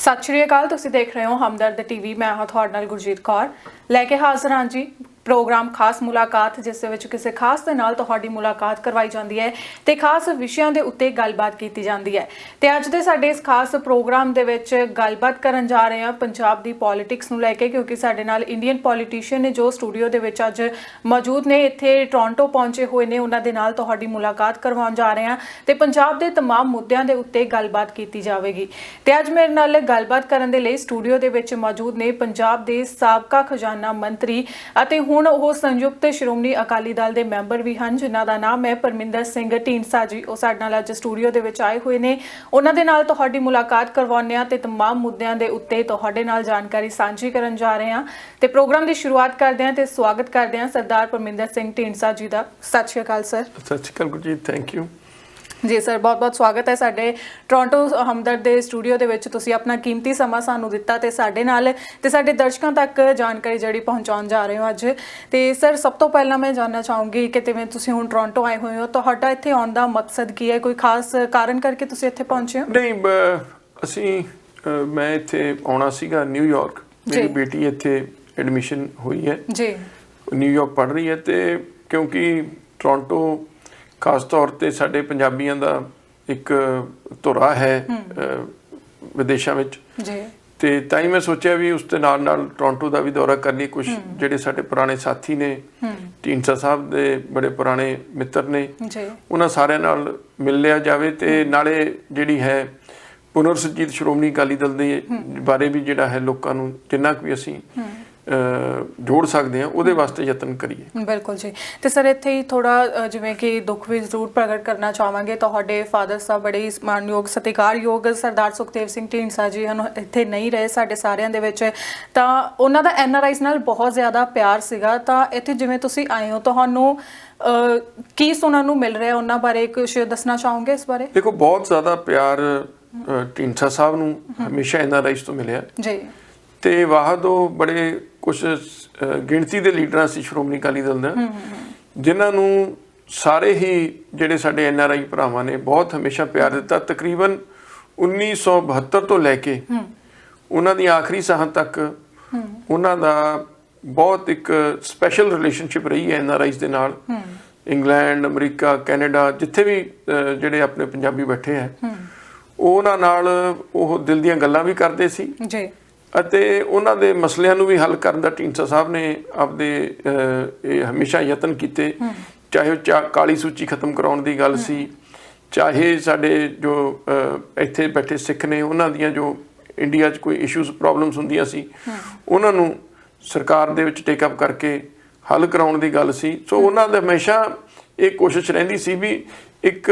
ਸਤਿ ਸ਼੍ਰੀ ਅਕਾਲ, ਤੁਸੀਂ ਦੇਖ ਰਹੇ ਹੋ ਹਮਦਰਦ ਟੀਵੀ। ਮੈਂ ਹਾਂ ਤੁਹਾਡੇ ਨਾਲ ਗੁਰਜੀਤ ਕੌਰ। ਲੈ ਕੇ ਹਾਜ਼ਰ ਹਾਂ ਜੀ। ਪ੍ਰੋਗਰਾਮ ਖਾਸ ਮੁਲਾਕਾਤ ਜਿਸ ਦੇ ਵਿੱਚ ਕਿਸੇ ਖਾਸ ਦੇ ਨਾਲ ਤੁਹਾਡੀ ਮੁਲਾਕਾਤ ਕਰਵਾਈ ਜਾਂਦੀ ਹੈ ਤੇ ਖਾਸ ਵਿਸ਼ਿਆਂ ਦੇ ਉੱਤੇ ਗੱਲਬਾਤ ਕੀਤੀ ਜਾਂਦੀ ਹੈ ਤੇ ਅੱਜ ਦੇ ਸਾਡੇ ਇਸ ਖਾਸ ਪ੍ਰੋਗਰਾਮ ਦੇ ਵਿੱਚ ਗੱਲਬਾਤ ਕਰਨ ਜਾ ਰਹੇ ਹਾਂ ਪੰਜਾਬ ਦੀ ਪੋਲਿਟਿਕਸ ਨੂੰ ਲੈ ਕੇ ਕਿਉਂਕਿ ਸਾਡੇ ਨਾਲ ਇੰਡੀਅਨ ਪੋਲੀਟੀਸ਼ੀਅਨ ਨੇ ਜੋ ਸਟੂਡੀਓ ਦੇ ਵਿੱਚ ਅੱਜ ਮੌਜੂਦ ਨੇ ਇੱਥੇ ਟੋਰਾਂਟੋ ਪਹੁੰਚੇ ਹੋਏ ਨੇ ਉਹਨਾਂ ਦੇ ਨਾਲ ਤੁਹਾਡੀ ਮੁਲਾਕਾਤ ਕਰਵਾਉਣ ਜਾ ਰਹੇ ਹਾਂ ਤੇ ਪੰਜਾਬ ਦੇ तमाम ਮੁੱਦਿਆਂ ਦੇ ਉੱਤੇ ਗੱਲਬਾਤ ਕੀਤੀ ਜਾਵੇਗੀ ਤੇ ਅੱਜ ਮੇਰੇ ਨਾਲ ਗੱਲਬਾਤ ਕਰਨ ਦੇ ਲਈ ਸਟੂਡੀਓ ਦੇ ਵਿੱਚ ਮੌਜੂਦ ਨੇ ਪੰਜਾਬ ਦੇ ਸਾਬਕਾ ਖਜ਼ਾਨਾ ਮੰਤਰੀ ਅਤੇ ਹੁਣ ਉਹ ਸੰਯੁਕਤ ਸ਼੍ਰੋਮਣੀ ਅਕਾਲੀ ਦਲ ਦੇ ਮੈਂਬਰ ਵੀ ਹਨ ਜਿਨ੍ਹਾਂ ਦਾ ਨਾਮ ਹੈ ਪਰਮਿੰਦਰ ਸਿੰਘ ਢੀਂਡਸਾ ਜੀ ਉਹ ਸਾਡੇ ਨਾਲ ਅੱਜ ਸਟੂਡੀਓ ਦੇ ਵਿੱਚ ਆਏ ਹੋਏ ਨੇ ਉਹਨਾਂ ਦੇ ਨਾਲ ਤੁਹਾਡੀ ਮੁਲਾਕਾਤ ਕਰਵਾਉਂਦੇ ਹਾਂ ਤੇ तमाम ਮੁੱਦਿਆਂ ਦੇ ਉੱਤੇ ਤੁਹਾਡੇ ਨਾਲ ਜਾਣਕਾਰੀ ਸਾਂਝੀ ਕਰਨ ਜਾ ਰਹੇ ਹਾਂ ਤੇ ਪ੍ਰੋਗਰਾਮ ਦੀ ਸ਼ੁਰੂਆਤ ਕਰਦੇ ਹਾਂ ਤੇ ਸਵਾਗਤ ਕਰਦੇ ਹਾਂ ਸਰਦਾਰ ਪਰਮਿੰਦਰ ਸਿੰਘ ਢੀਂਡਸਾ ਜੀ ਦਾ ਸਤਿ ਸ਼੍ਰੀ ਅਕਾਲ ਸਰ ਸਤਿ ਸ਼੍ਰੀ ਅਕਾਲ ਗੁਰਜੀਤ ਥੈਂਕ ਯੂ ਜੀ ਸਰ ਬਹੁਤ-ਬਹੁਤ ਸਵਾਗਤ ਹੈ ਸਾਡੇ ਟੋਰਾਂਟੋ ਹਮਦਰਦ ਦੇ ਸਟੂਡੀਓ ਦੇ ਵਿੱਚ। ਤੁਸੀਂ ਆਪਣਾ ਕੀਮਤੀ ਸਮਾਂ ਸਾਨੂੰ ਦਿੱਤਾ ਤੇ ਸਾਡੇ ਨਾਲ ਤੇ ਸਾਡੇ ਦਰਸ਼ਕਾਂ ਤੱਕ ਜਾਣਕਾਰੀ ਜਿਹੜੀ ਪਹੁੰਚਾਉਣ ਜਾ ਰਹੇ ਹੋ ਅੱਜ। ਤੇ ਸਰ ਸਭ ਤੋਂ ਪਹਿਲਾਂ ਮੈਂ ਜਾਨਣਾ ਚਾਹੂੰਗੀ ਕਿ ਜਿਵੇਂ ਤੁਸੀਂ ਹੁਣ ਟੋਰਾਂਟੋ ਆਏ ਹੋਏ ਹੋ? ਤੁਹਾਡਾ ਇੱਥੇ ਆਉਣ ਦਾ ਮਕਸਦ ਕੀ ਹੈ? ਕੋਈ ਖਾਸ ਕਾਰਨ ਕਰਕੇ ਤੁਸੀਂ ਇੱਥੇ ਪਹੁੰਚੇ ਹੋ? ਨਹੀਂ ਅਸੀਂ ਮੈਂ ਇੱਥੇ ਆਉਣਾ ਸੀਗਾ ਨਿਊਯਾਰਕ ਮੇਰੀ। ਬੇਟੀ ਇੱਥੇ ਐਡਮਿਸ਼ਨ ਹੋਈ ਹੈ। ਜੀ। ਨਿਊਯਾਰਕ ਪੜ੍ਹ ਰਹੀ ਹੈ ਤੇ ਕਿਉਂਕਿ ਟੋਰਾਂਟੋ ਖਾਸ ਤੌਰ ਤੇ ਸਾਡੇ ਪੰਜਾਬੀਆਂ ਦਾ ਇੱਕ ਧੁਰਾ ਹੈ ਵਿਦੇਸ਼ਾਂ ਵਿੱਚ। ਜੀ। ਤੇ ਤਾਂ ਹੀ ਮੈਂ ਸੋਚਿਆ ਵੀ ਉਸ ਦੇ ਨਾਲ ਨਾਲ ਟੋਰਾਂਟੋ ਦਾ ਵੀ ਦੌਰਾ ਕਰ ਲਈ ਕੁਝ ਜਿਹੜੇ ਸਾਡੇ ਪੁਰਾਣੇ ਸਾਥੀ ਨੇ ਢੀਂਡਸਾ ਸਾਹਿਬ ਦੇ ਬੜੇ ਪੁਰਾਣੇ ਮਿੱਤਰ ਨੇ। ਜੀ। ਉਹਨਾਂ ਸਾਰਿਆਂ ਨਾਲ ਮਿਲ ਲਿਆ ਜਾਵੇ ਤੇ ਨਾਲੇ ਜਿਹੜੀ ਹੈ ਪੁਨਰ ਸੁਰਜੀਤ ਸ਼੍ਰੋਮਣੀ ਅਕਾਲੀ ਦਲ ਦੇ ਬਾਰੇ ਵੀ ਜਿਹੜਾ ਹੈ ਲੋਕਾਂ ਨੂੰ ਜਿੰਨਾ ਕੁ ਵੀ ਅਸੀਂ ਜੋੜ ਸਕਦੇ ਹਾਂ ਉਹਦੇ ਵਾਸਤੇ ਯਤਨ ਕਰੀਏ। ਬਿਲਕੁਲ ਜੀ। ਤੇ ਸਰ ਇੱਥੇ ਹੀ ਥੋੜਾ ਜਿਵੇਂ ਕਿ ਦੁੱਖ ਵੀ ਜ਼ਰੂਰ ਪ੍ਰਗਟ ਕਰਨਾ ਚਾਹਾਂਗੇ। ਤੁਹਾਡੇ ਫਾਦਰ ਸਾਹਿਬ ਬੜੇ ਹੀ ਮਾਨਯੋਗ ਸਤਿਕਾਰਯੋਗ ਸਰਦਾਰ ਸੁਖਦੇਵ ਸਿੰਘ ਢੀਂਡਸਾ ਜੀ ਹਨ ਇੱਥੇ ਨਹੀਂ ਰਹੇ ਸਾਡੇ ਸਾਰਿਆਂ ਦੇ ਵਿੱਚ। ਤਾਂ ਉਹਨਾਂ ਦਾ ਐਨਆਰਆਈਜ਼ ਨਾਲ ਬਹੁਤ ਜ਼ਿਆਦਾ ਪਿਆਰ ਸੀਗਾ। ਤਾਂ ਇੱਥੇ ਜਿਵੇਂ ਤੁਸੀਂ ਆਏ ਹੋ ਤੁਹਾਨੂੰ ਕੀ ਸੁਣਨ ਨੂੰ ਮਿਲ ਰਿਹਾ ਉਹਨਾਂ ਬਾਰੇ? ਕੁਝ ਦੱਸਣਾ ਚਾਹੋਗੇ ਇਸ ਬਾਰੇ? ਦੇਖੋ ਬਹੁਤ ਜ਼ਿਆਦਾ ਪਿਆਰ ਢੀਂਡਸਾ ਸਾਹਿਬ ਨੂੰ ਹਮੇਸ਼ਾ ਐਨਆਰਆਈਜ਼ ਤੋਂ ਮਿਲਿਆ। ਜੀ। ਤੇ ਵਾਹਦ ਉਹ ਬੜੇ ਕੁਝ ਗਿਣਤੀ ਦੇ ਲੀਡਰਾਂ ਸੀ ਸ਼੍ਰੋਮਣੀ ਅਕਾਲੀ ਦਲ ਦੇ ਜਿਨ੍ਹਾਂ ਨੂੰ ਸਾਰੇ ਹੀ ਜਿਹੜੇ ਸਾਡੇ ਐਨਆਰਆਈ ਭਰਾਵਾਂ ਨੇ ਬਹੁਤ ਹਮੇਸ਼ਾ ਪਿਆਰ ਦਿੱਤਾ। ਤਕਰੀਬਨ 1972 ਤੋਂ ਲੈ ਕੇ ਉਹਨਾਂ ਦੀ ਆਖਰੀ ਸਾਹਾਂ ਤੱਕ ਉਹਨਾਂ ਦਾ ਬਹੁਤ ਇੱਕ ਸਪੈਸ਼ਲ ਰਿਲੇਸ਼ਨਸ਼ਿਪ ਰਹੀ ਹੈ ਐਨਆਰਆਈਜ਼ ਦੇ ਨਾਲ। ਇੰਗਲੈਂਡ ਅਮਰੀਕਾ ਕੈਨੇਡਾ ਜਿੱਥੇ ਵੀ ਜਿਹੜੇ ਆਪਣੇ ਪੰਜਾਬੀ ਬੈਠੇ ਹੈ। ਉਹਨਾਂ ਨਾਲ ਉਹ ਦਿਲ ਦੀਆਂ ਗੱਲਾਂ ਵੀ ਕਰਦੇ ਸੀ। ਜੀ। ਅਤੇ ਉਹਨਾਂ ਦੇ ਮਸਲਿਆਂ ਨੂੰ ਵੀ ਹੱਲ ਕਰਨ ਦਾ ਢੀਂਡਸਾ ਸਾਹਿਬ ਨੇ ਆਪਦੇ ਇਹ ਹਮੇਸ਼ਾ ਯਤਨ ਕੀਤੇ। ਚਾਹੇ ਉਹ ਚਾ- ਕਾਲੀ ਸੂਚੀ ਖਤਮ ਕਰਾਉਣ ਦੀ ਗੱਲ ਸੀ ਚਾਹੇ ਸਾਡੇ ਜੋ ਇੱਥੇ ਬੈਠੇ ਸਿੱਖ ਨੇ ਉਹਨਾਂ ਦੀਆਂ ਜੋ ਇੰਡੀਆ 'ਚ ਕੋਈ ਇਸ਼ੂਜ਼ ਪ੍ਰੋਬਲਮਸ ਹੁੰਦੀਆਂ ਸੀ ਉਹਨਾਂ ਨੂੰ ਸਰਕਾਰ ਦੇ ਵਿੱਚ ਟੇਕ ਅਪ ਕਰਕੇ ਹੱਲ ਕਰਾਉਣ ਦੀ ਗੱਲ ਸੀ। ਸੋ ਉਹਨਾਂ ਦਾ ਹਮੇਸ਼ਾ ਇਹ ਕੋਸ਼ਿਸ਼ ਰਹਿੰਦੀ ਸੀ ਵੀ ਇੱਕ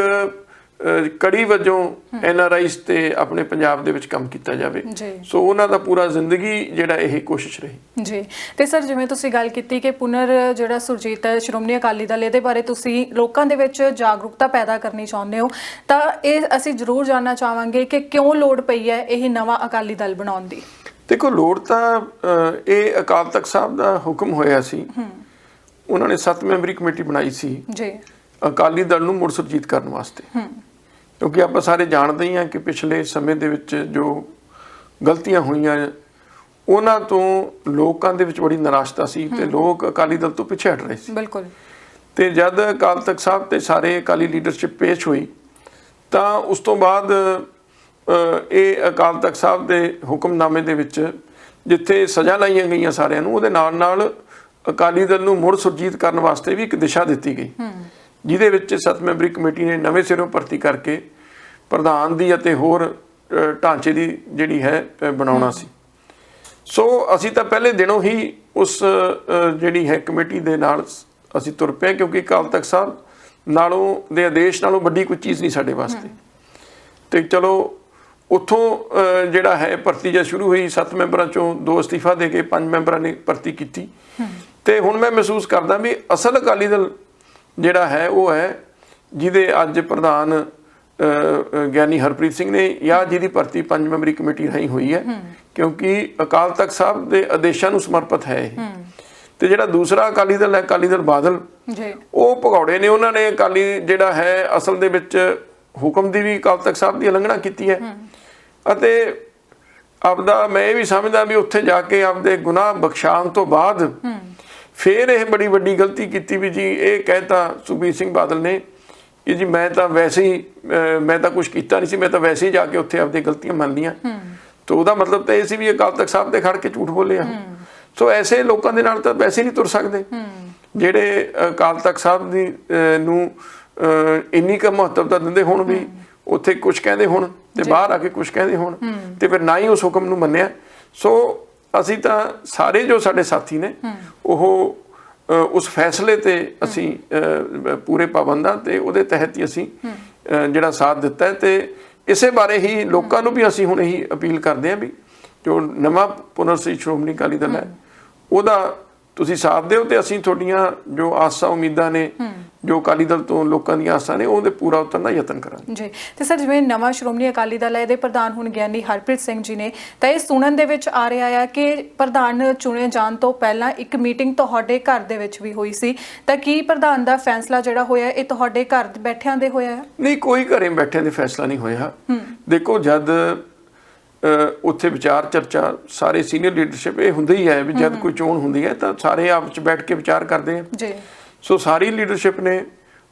ਕੜੀ ਵਜੋਂ ਐਨਆਰਆਈਸ ਤੇ ਆਪਣੇ ਪੰਜਾਬ ਦੇ ਵਿੱਚ ਕੰਮ ਕੀਤਾ ਜਾਵੇ। ਸੋ ਉਹਨਾਂ ਦਾ ਪੂਰਾ ਜ਼ਿੰਦਗੀ ਜਿਹੜਾ ਇਹ ਕੋਸ਼ਿਸ਼ ਰਹੀ। ਜੀ। ਤੇ ਸਰ ਜਿਵੇਂ ਤੁਸੀਂ ਗੱਲ ਕੀਤੀ ਕਿ ਪੁਨਰ ਜਿਹੜਾ ਸੁਰਜੀਤ ਹੈ ਸ਼੍ਰੋਮਣੀ ਅਕਾਲੀ ਦਲ ਇਹਦੇ ਬਾਰੇ ਤੁਸੀਂ ਲੋਕਾਂ ਦੇ ਵਿੱਚ ਜਾਗਰੂਕਤਾ ਪੈਦਾ ਕਰਨੀ ਚਾਹੁੰਦੇ ਹੋ ਤਾਂ ਇਹ ਅਸੀਂ ਜ਼ਰੂਰ ਜਾਨਣਾ ਚਾਹਾਂਗੇ ਕਿ ਕਿਉਂ ਲੋੜ ਪਈ ਹੈ ਇਹ ਨਵਾਂ ਅਕਾਲੀ ਦਲ ਬਣਾਉਣ ਦੀ? ਦੇਖੋ ਲੋੜ ਤਾਂ ਇਹ ਅਕਾਲ ਤਖਤ ਸਾਹਿਬ ਦਾ ਹੁਕਮ ਹੋਇਆ ਸੀ। ਉਹਨਾਂ ਨੇ 7 ਮੈਂਬਰੀ ਕਮੇਟੀ ਬਣਾਈ ਸੀ। ਜੀ। ਅਕਾਲੀ ਦਲ ਨੂੰ ਮੁੜ ਸੁਰਜੀਤ ਕਰਨ ਵਾਸਤੇ। ਕਿਉਂਕਿ ਆਪਾਂ ਸਾਰੇ ਜਾਣਦੇ ਹੀ ਹਾਂ ਕਿ ਪਿਛਲੇ ਸਮੇਂ ਦੇ ਵਿੱਚ ਜੋ ਗਲਤੀਆਂ ਹੋਈਆਂ ਉਹਨਾਂ ਤੋਂ ਲੋਕਾਂ ਦੇ ਵਿੱਚ ਬੜੀ ਨਿਰਾਸ਼ਤਾ ਸੀ ਤੇ ਲੋਕ ਅਕਾਲੀ ਦਲ ਤੋਂ ਪਿੱਛੇ ਹਟ ਰਹੇ ਸੀ। ਬਿਲਕੁਲ। ਤੇ ਜਦ ਅਕਾਲ ਤਖਤ ਸਾਹਿਬ ਤੇ ਸਾਰੇ ਅਕਾਲੀ ਲੀਡਰਸ਼ਿਪ ਪੇਸ਼ ਹੋਈ ਤਾਂ ਉਸ ਤੋਂ ਬਾਅਦ ਇਹ ਅਕਾਲ ਤਖਤ ਸਾਹਿਬ ਦੇ ਹੁਕਮਨਾਮੇ ਦੇ ਵਿੱਚ ਜਿੱਥੇ ਸਜ਼ਾ ਲਾਈਆਂ ਗਈਆਂ ਸਾਰਿਆਂ ਨੂੰ ਉਹਦੇ ਨਾਲ ਨਾਲ ਅਕਾਲੀ ਦਲ ਨੂੰ ਮੁੜ ਸੁਰਜੀਤ ਕਰਨ ਵਾਸਤੇ ਵੀ ਇੱਕ ਦਿਸ਼ਾ ਦਿੱਤੀ ਗਈ। ਜਿਹਦੇ ਵਿੱਚ ਸੱਤ ਮੈਂਬਰੀ ਕਮੇਟੀ ਨੇ ਨਵੇਂ ਸਿਰੋਂ ਭਰਤੀ ਕਰਕੇ ਪ੍ਰਧਾਨ ਦੀ ਅਤੇ ਹੋਰ ਢਾਂਚੇ ਦੀ ਜਿਹੜੀ ਹੈ ਬਣਾਉਣਾ ਸੀ। ਸੋ ਅਸੀਂ ਤਾਂ ਪਹਿਲੇ ਦਿਨੋਂ ਹੀ ਉਸ ਜਿਹੜੀ ਹੈ ਕਮੇਟੀ ਦੇ ਨਾਲ ਅਸੀਂ ਤੁਰ ਪਏ ਕਿਉਂਕਿ ਅਕਾਲ ਤਖਤ ਸਾਹਿਬ ਨਾਲੋਂ ਦੇ ਆਦੇਸ਼ ਨਾਲੋਂ ਵੱਡੀ ਕੋਈ ਚੀਜ਼ ਨਹੀਂ ਸਾਡੇ ਵਾਸਤੇ। ਤੇ ਚਲੋ ਉੱਥੋਂ ਜਿਹੜਾ ਹੈ ਭਰਤੀ ਜਦ ਸ਼ੁਰੂ ਹੋਈ ਸੱਤ ਮੈਂਬਰਾਂ ਚੋਂ ਦੋ ਅਸਤੀਫਾ ਦੇ ਕੇ ਪੰਜ ਮੈਂਬਰਾਂ ਨੇ ਭਰਤੀ ਕੀਤੀ। ਤੇ ਹੁਣ ਮੈਂ ਮਹਿਸੂਸ ਕਰਦਾ ਵੀ ਅਸਲ ਅਕਾਲੀ ਦਲ ਜਿਹੜਾ ਹੈ ਉਹ ਹੈ ਜਿਹਦੇ ਅੱਜ ਪ੍ਰਧਾਨ ਗਿਆਨੀ ਹਰਪ੍ਰੀਤ ਸਿੰਘ ਨੇ ਜਾਂ ਜਿਹਦੀ ਭਰਤੀ ਪੰਜ ਮੈਂਬਰੀ ਕਮੇਟੀ ਰਹੀ ਹੋਈ ਹੈ ਕਿਉਂਕਿ ਅਕਾਲ ਤਖਤ ਸਾਹਿਬ ਦੇ ਆਦੇਸ਼ਾਂ ਨੂੰ ਸਮਰਪਿਤ ਹੈ ਇਹ। ਤੇ ਜਿਹੜਾ ਦੂਸਰਾ ਅਕਾਲੀ ਦਲ ਹੈ ਅਕਾਲੀ ਦਲ ਬਾਦਲ ਜੀ। ਉਹ ਭਗੌੜੇ ਨੇ ਉਹਨਾਂ ਨੇ ਅਕਾਲੀ ਜਿਹੜਾ ਹੈ ਅਸਲ ਦੇ ਵਿੱਚ ਹੁਕਮ ਦੀ ਵੀ ਅਕਾਲ ਤਖਤ ਸਾਹਿਬ ਦੀ ਉਲੰਘਣਾ ਕੀਤੀ ਹੈ। ਅਤੇ ਆਪਦਾ ਮੈਂ ਇਹ ਵੀ ਸਮਝਦਾ ਵੀ ਉੱਥੇ ਜਾ ਕੇ ਆਪਦੇ ਗੁਨਾਹ ਬਖਸ਼ਾਉਣ ਤੋਂ ਬਾਅਦ ਫਿਰ ਇਹ ਬੜੀ ਵੱਡੀ ਗਲਤੀ ਕੀਤੀ ਵੀ ਜੀ ਇਹ ਕਹਿਤਾ ਸੁਖਬੀਰ ਸਿੰਘ ਬਾਦਲ ਨੇ ਕਿ ਜੀ ਮੈਂ ਤਾਂ ਵੈਸੇ ਹੀ ਮੈਂ ਤਾਂ ਕੁਝ ਕੀਤਾ ਨਹੀਂ ਸੀ ਮੈਂ ਤਾਂ ਵੈਸੇ ਹੀ ਜਾ ਕੇ ਉੱਥੇ ਆਪਦੀ ਗਲਤੀਆਂ ਮੰਨ ਲੀਆਂ ਤਾਂ ਉਹਦਾ ਮਤਲਬ ਤਾਂ ਇਹ ਸੀ ਵੀ ਅਕਾਲ ਤਖਤ ਸਾਹਿਬ ਤੇ ਖੜ ਕੇ ਝੂਠ ਬੋਲਿਆ। ਸੋ ਐਸੇ ਲੋਕਾਂ ਦੇ ਨਾਲ ਤਾਂ ਵੈਸੇ ਨਹੀਂ ਤੁਰ ਸਕਦੇ। ਜਿਹੜੇ ਅਕਾਲ ਤਖਤ ਸਾਹਿਬ ਦੀ ਨੂੰ ਇੰਨੀ ਕੁ ਮਹੱਤਵਤਾ ਦਿੰਦੇ ਹੁਣ ਵੀ ਉੱਥੇ ਕੁਝ ਕਹਿੰਦੇ ਹੁਣ ਤੇ ਬਾਹਰ ਆ ਕੇ ਕੁਝ ਕਹਿੰਦੇ ਹੁਣ ਤੇ ਫਿਰ ਨਾ ਹੀ ਉਸ ਹੁਕਮ ਨੂੰ ਮੰਨਿਆ। ਸੋ ਅਸੀਂ ਤਾਂ ਸਾਰੇ ਜੋ ਸਾਡੇ ਸਾਥੀ ਨੇ ਉਹ ਉਸ ਫੈਸਲੇ ਤੇ ਅਸੀਂ ਪੂਰੇ ਪਾਬੰਦਾਂ ਤੇ ਉਹਦੇ ਤਹਿਤ ਹੀ ਅਸੀਂ ਜਿਹੜਾ ਸਾਥ ਦਿੱਤਾ ਤੇ ਇਸੇ ਬਾਰੇ ਹੀ ਲੋਕਾਂ ਨੂੰ ਵੀ ਅਸੀਂ ਹੁਣ ਇਹੀ ਅਪੀਲ ਕਰਦੇ ਹਾਂ ਵੀ ਜੋ ਨਵਾਂ ਪੁਨਰਸੀ ਸ਼੍ਰੋਮਣੀ ਅਕਾਲੀ ਦਲ ਹੈ। ਉਹਦਾ ਤੁਸੀਂ ਸਾਥ ਦਿਓ ਤੇ ਅਸੀਂ ਤੁਹਾਡੀਆਂ ਜੋ ਆਸਾਂ ਉਮੀਦਾਂ ਨੇ ਜੋ ਅਕਾਲੀ ਦਲ ਤੋਂ ਲੋਕਾਂ ਦੀਆਂ ਆਸਾਂ ਨੇ ਉਹਦੇ ਪੂਰਾ ਉਤਰਨ ਦਾ ਯਤਨ ਕਰਾਂਗੇ। ਜੀ। ਤੇ ਸਰ ਜਿਵੇਂ ਨਵਾਂ ਸ਼੍ਰੋਮਣੀ ਅਕਾਲੀ ਦਲ ਇਹਦੇ ਪ੍ਰਧਾਨ ਹੁਣ ਗਿਆਨੀ ਹਰਪ੍ਰੀਤ ਸਿੰਘ ਜੀ ਨੇ ਤਾਂ ਇਹ ਸੁਣਨ ਦੇ ਵਿੱਚ ਆ ਰਿਹਾ ਆ ਕਿ ਪ੍ਰਧਾਨ ਚੁਣੇ ਜਾਣ ਤੋਂ ਪਹਿਲਾਂ ਇੱਕ ਮੀਟਿੰਗ ਤੁਹਾਡੇ ਘਰ ਦੇ ਵਿੱਚ ਵੀ ਹੋਈ ਸੀ। ਤਾਂ ਕੀ ਪ੍ਰਧਾਨ ਦਾ ਫੈਸਲਾ ਜਿਹੜਾ ਹੋਇਆ ਇਹ ਤੁਹਾਡੇ ਘਰ ਬੈਠਿਆਂ ਦੇ ਹੋਇਆ? ਨਹੀਂ ਕੋਈ ਘਰੇ ਬੈਠਿਆਂ ਦੇ ਫੈਸਲਾ ਨਹੀਂ ਹੋਇਆ। ਦੇਖੋ ਜਦ ਉੱਥੇ ਵਿਚਾਰ ਚਰਚਾ ਸਾਰੇ ਸੀਨੀਅਰ ਲੀਡਰਸ਼ਿਪ ਇਹ ਹੁੰਦਾ ਹੀ ਹੈ ਵੀ ਜਦ ਕੋਈ ਚੋਣ ਹੁੰਦੀ ਹੈ ਤਾਂ ਸਾਰੇ ਆਪਸ ਵਿੱਚ ਬੈਠ ਕੇ ਵਿਚਾਰ ਕਰਦੇ ਆ। ਜੀ। ਸੋ ਸਾਰੀ ਲੀਡਰਸ਼ਿਪ ਨੇ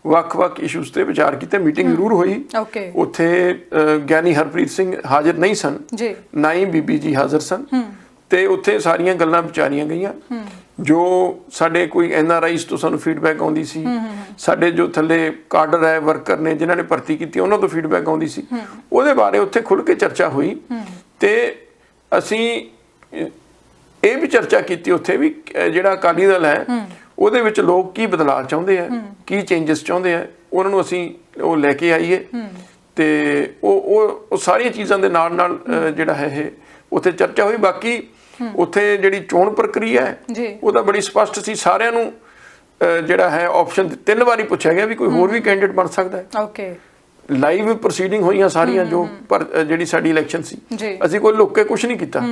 ਵੱਖ-ਵੱਖ ਇਸ਼ੂਜ਼ ਤੇ ਵਿਚਾਰ ਕੀਤਾ। ਮੀਟਿੰਗ ਜ਼ਰੂਰ ਹੋਈ। ਓਕੇ ਉੱਥੇ ਗਿਆਨੀ ਹਰਪ੍ਰੀਤ ਸਿੰਘ ਹਾਜ਼ਰ ਨਹੀਂ ਸਨ। ਜੀ। ਨਾ ਹੀ ਬੀਬੀ ਜੀ ਹਾਜ਼ਰ ਸਨ। ਤੇ ਉੱਥੇ ਸਾਰੀਆਂ ਗੱਲਾਂ ਵਿਚਾਰੀਆਂ ਗਈਆਂ। ਜੋ ਸਾਡੇ ਕੋਈ ਐਨ ਆਰ ਆਈਸ ਤੋਂ ਸਾਨੂੰ ਫੀਡਬੈਕ ਆਉਂਦੀ ਸੀ ਸਾਡੇ ਜੋ ਥੱਲੇ ਕਾਡਰ ਹੈ ਵਰਕਰ ਨੇ ਜਿਨ੍ਹਾਂ ਨੇ ਭਰਤੀ ਕੀਤੀ ਉਹਨਾਂ ਤੋਂ ਫੀਡਬੈਕ ਆਉਂਦੀ ਸੀ। ਉਹਦੇ ਬਾਰੇ ਉੱਥੇ ਖੁੱਲ ਕੇ ਚਰਚਾ ਹੋਈ ਤੇ ਅਸੀਂ ਇਹ ਵੀ ਚਰਚਾ ਕੀਤੀ ਉੱਥੇ ਵੀ ਜਿਹੜਾ ਅਕਾਲੀ ਦਲ ਹੈ ਉਹਦੇ ਵਿੱਚ ਲੋਕ ਕੀ ਬਦਲਾਅ ਚਾਹੁੰਦੇ ਆ ਕੀ ਚੇਂਜਸ ਚਾਹੁੰਦੇ ਆ ਉਹਨਾਂ ਨੂੰ ਅਸੀਂ ਉਹ ਲੈ ਕੇ ਆਈਏ। ਤੇ ਉਹ ਉਹ ਸਾਰੀਆਂ ਚੀਜ਼ਾਂ ਦੇ ਨਾਲ ਨਾਲ ਜਿਹੜਾ ਹੈ ਇਹ ਉੱਥੇ ਚਰਚਾ ਹੋਈ। ਬਾਕੀ ਉੱਥੇ ਜਿਹੜੀ ਚੋਣ ਪ੍ਰਕਿਰਿਆ ਹੈ ਉਹਦਾ ਬੜੀ ਸਪਸ਼ਟ ਸੀ। ਸਾਰਿਆਂ ਨੂੰ ਜਿਹੜਾ ਹੈ ਆਪਸ਼ਨ ਤਿੰਨ ਵਾਰੀ ਪੁੱਛਿਆ ਗਿਆ ਵੀ ਕੋਈ ਹੋਰ ਵੀ ਕੈਂਡੀਡੇਟ ਬਣ ਸਕਦਾ ਹੈ। ਓਕੇ। ਲਾਈਵ ਪ੍ਰੋਸੀਡਿੰਗ ਹੋਈਆਂ ਸਾਰੀਆਂ ਜੋ ਪਰ ਜਿਹੜੀ ਸਾਡੀ ਇਲੈਕਸ਼ਨ ਸੀ। ਅਸੀਂ ਕੋਈ ਲੁੱਕ ਕੇ ਕੁਝ ਨਹੀਂ ਕੀਤਾ।